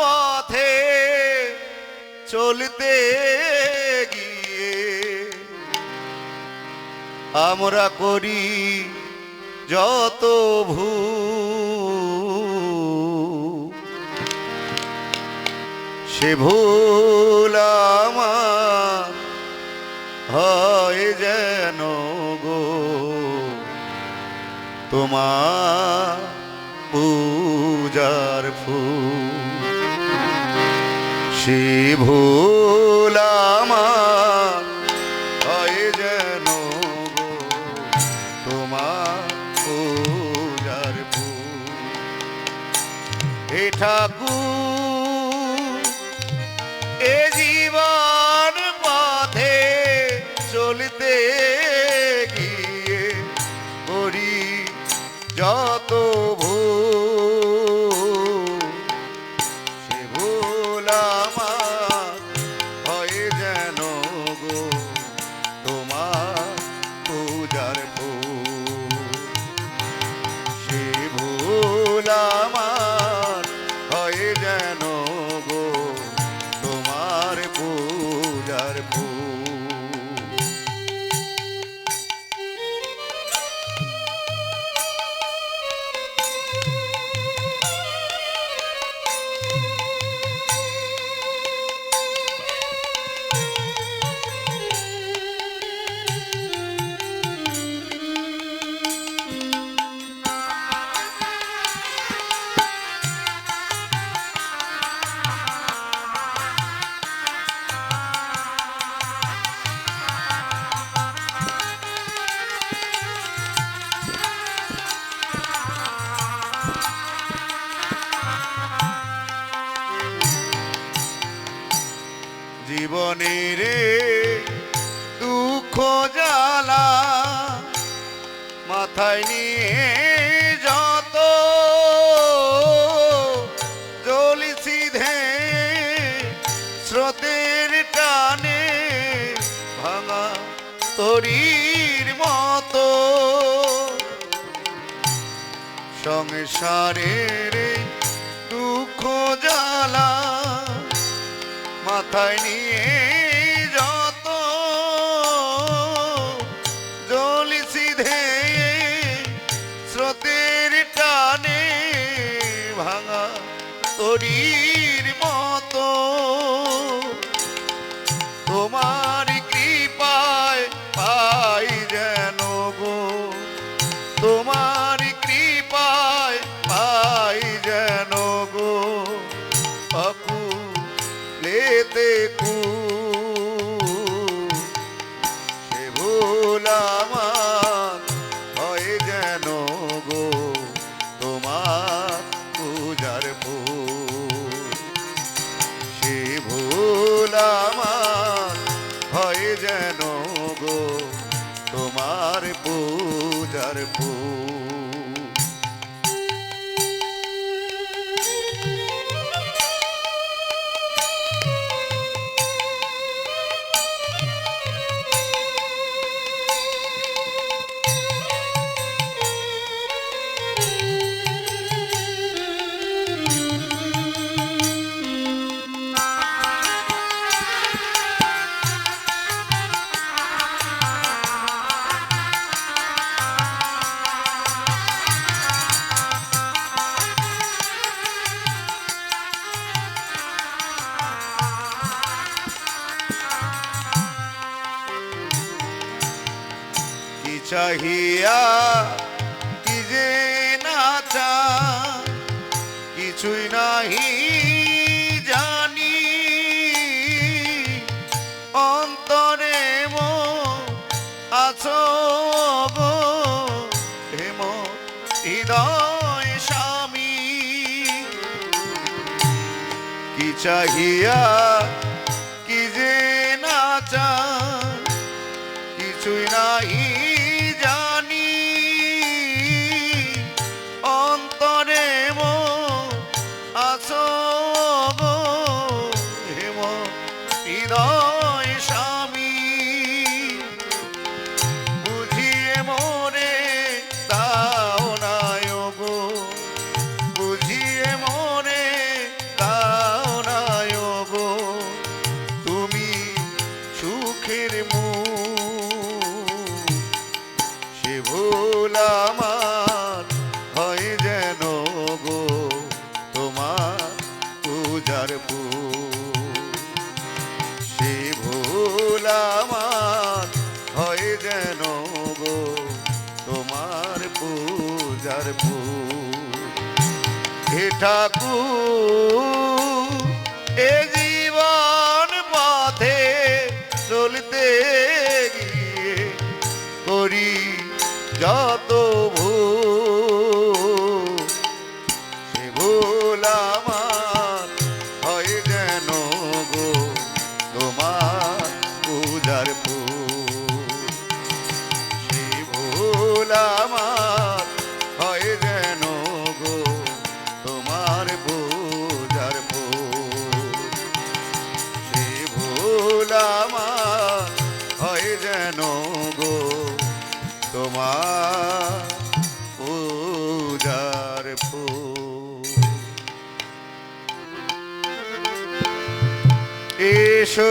পথে চলতে গিয়ে আমরা করি যত ভূ সে ভুল হয় যেন গো তোমার পূজার ফুল। সে ভুল আমার। হয় যেন তোমার হে ঠাকুর এ করি যত ভুল জীবনের দুঃখ জ্বালা মাথায় নিয়ে যত জলি সিধে স্রোতের টানে ভাঙা তরির সংসারের দুঃখ জ্বালা মাথায় নিয়ে অকু লেতে কু। সে ভুল আমার হয় যেন গো, তোমার পূজার ফুল। সে ভুল আমার হয় যেন গো, তোমার পূজার ফুল। চাহিয়া কি যে না চা, কিছুই নাহি জানি। অন্তরে মো আছো গো হেম হৃদয় স্বামী। কি চাহিয়া কি যে না চা, কিছুই নাই ফুল হে ঠাকুর এ জীবন পথে চলতে গিয়ে করি যত আমার হয় তোমার ভুল এসো